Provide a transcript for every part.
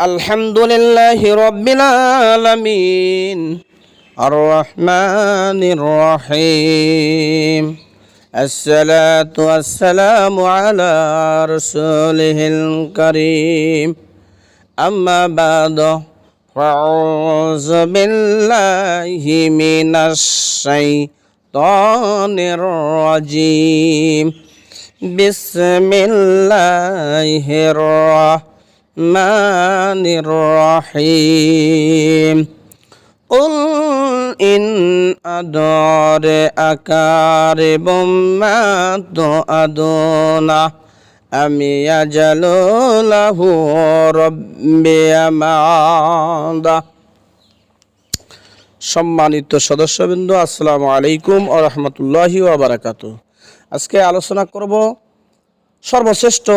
الحمد لله رب العالمين. الرحمن الرحيم. الصلاة والسلام على رسوله الكريم. أما بعد فأعوذ بالله من الشيطان الرجيم. بسم الله الرحمن الرحيم قل إن أدار أكارب ما تؤدون أم يجل له ربي معادا সম্মানিত সদস্যবৃন্দ আসসালামু আলাইকুম ও রহমতুল্লাহি ওবরাকাতু আজকে আলোচনা করব সর্বশ্রেষ্ঠ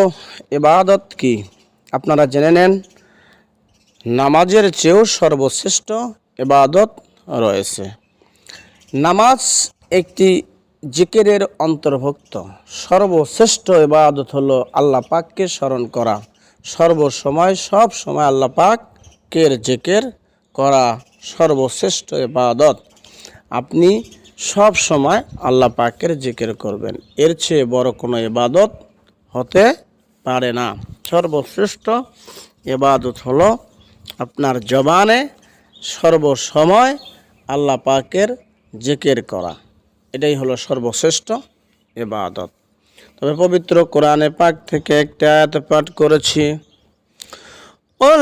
ইবাদত কি আপনারা জেনে নেন, নামাজের চেয়েও সর্বশ্রেষ্ঠ এবাদত রয়েছে। নামাজ একটি জিকিরের অন্তর্ভুক্ত। সর্বশ্রেষ্ঠ এবাদত হলো আল্লাহ পাককে স্মরণ করা। সর্বসময়, সব সময় আল্লাহ পাকের জিকির করা সর্বশ্রেষ্ঠ এবাদত আপনি সব সময় আল্লাহ পাকের জিকির করবেন। এর চেয়ে বড় কোনো এবাদত হতে পারে না সর্বশ্রেষ্ঠ ইবাদত হলো আপনার জবানে সর্বসময় আল্লাহ পাকের জিকির করা এটাই হলো সর্বশ্রেষ্ঠ ইবাদত তবে পবিত্র কোরআনে পাক থেকে একটা আয়াত পাঠ করেছি قل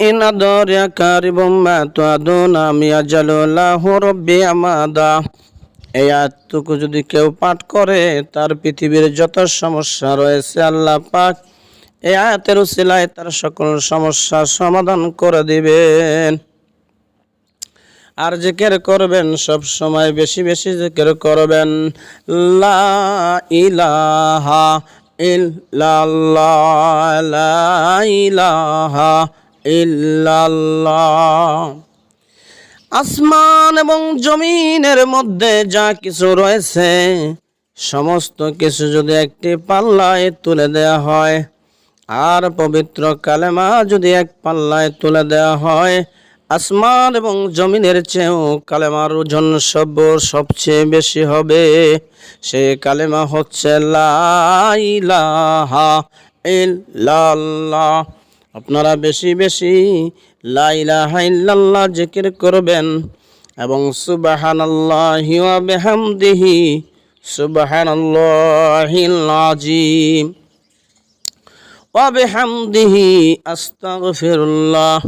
إن أدري كارب ما توعدون أم يجعل له ربي أمادا এই আয়াতটুকু যদি কেউ পাঠ করে, তার পৃথিবীর যত সমস্যা রয়েছে, আল্লাহ পাক এই আয়াতের উসিলায় তার সকল সমস্যার সমাধান করে দিবেন। আর জিকির করবেন, সব সময় বেশি বেশি জিকির করবেন। লা ইলাহা ইল্লাল্লাহ, লা ইলাহা ইল্লাল্লাহ। আসমান এবং জমিনের মধ্যে যা কিছু রয়েছে, সমস্ত কিছু যদি একটি পাল্লায় তুলে দেওয়া হয়, আর পবিত্র কালেমা যদি এক পাল্লায় তুলে দেওয়া হয়, আসমান এবং জমিনের চেয়েও কালেমার ওজন সব সবচেয়ে বেশি হবে। সে কালেমা হচ্ছে, লা ইলাহা ইল্লাল্লাহ। আপনারা বেশি বেশি লা ইলাহা জিকির করবেন এবং সুবহানাল্লাহি ওয়া বিহামদিহি সুবহানাল্লাহিল আযীম। ওয়া বিহামদিহি আস্তাগফিরুল্লাহ।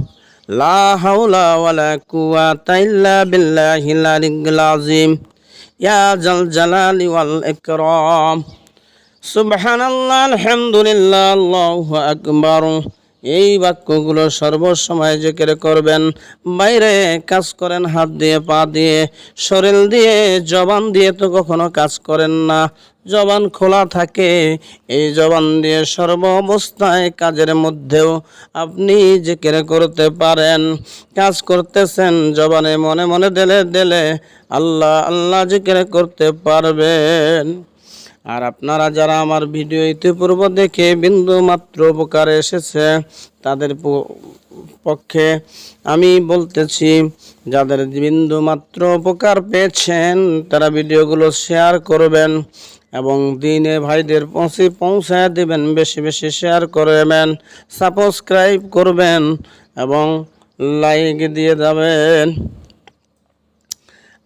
লা হাওলা ওয়ালা কুওয়াতা ইল্লা বিল্লাহিল আলিয়্যিল আযীম। ইয়া জাল জালালি ওয়াল ইকরাম। সুবহানাল্লাহ, আলহামদুলিল্লাহ, আল্লাহু আকবার। এই বাক্যগুলো সর্বসময় জিকির করবেন। বাইরে কাজ করেন, হাত দিয়ে, পা দিয়ে, শরীর দিয়ে, জবান দিয়ে তো কখনো কাজ করেন না। জবান খোলা থাকে, এই জবান দিয়ে সর্ব অবস্থায় কাজের মধ্যেও আপনি জিকির করতে পারেন। কাজ করতেছেন, জবানে মনে মনে দেলে দেলে আল্লাহ আল্লাহ জিকির করতে পারবেন। আর আপনারা যারা আমার ভিডিও ইতিপূর্ব দেখে বিন্দু মাত্র উপকার এসেছে, তাদের পক্ষে আমি বলতেছি, যাদের বিন্দু মাত্র উপকার পেয়েছেন, তারা ভিডিওগুলো শেয়ার করবেন এবং দিনে ভাইদের পৌঁছে পৌঁছায় দেবেন, বেশি বেশি শেয়ার করবেন, সাবস্ক্রাইব করবেন এবং লাইক দিয়ে যাবেন।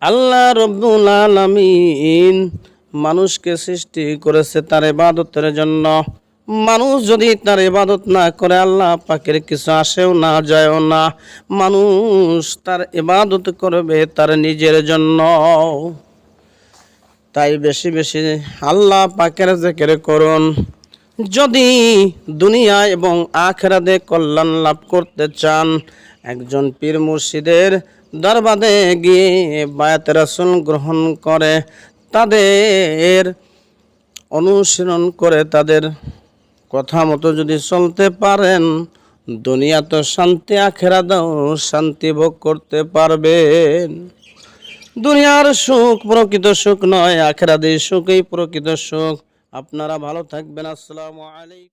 আল্লাহ রব্বুল আলামিন মানুষকে সৃষ্টি করেছে তার ইবাদতের জন্য। মানুষ যদি তার ইবাদত না করে, আল্লাহ পাকের কিছু আসেও না, যায়ও না। মানুষ তার ইবাদত করবে তার নিজের জন্য। তাই বেশি বেশি আল্লাহ পাকের জেকের করুন। যদি দুনিয়া এবং আখেরাতে কল্যাণ লাভ করতে চান, একজন পীর মুর্শিদের দরবারে গিয়ে বায়াত রাসুল গ্রহণ করে। তাদের অনুশীলন করে তাদের কথা মতো যদি চলতে পারেন, দুনিয়া তো শান্তি আখেরা দাও শান্তি ভোগ করতে পারবেন। দুনিয়ার সুখ প্রকৃত সুখ নয় আখেরাদের সুখই প্রকৃত সুখ। আপনারা ভালো থাকবেন। আসসালামু আলাইকুম।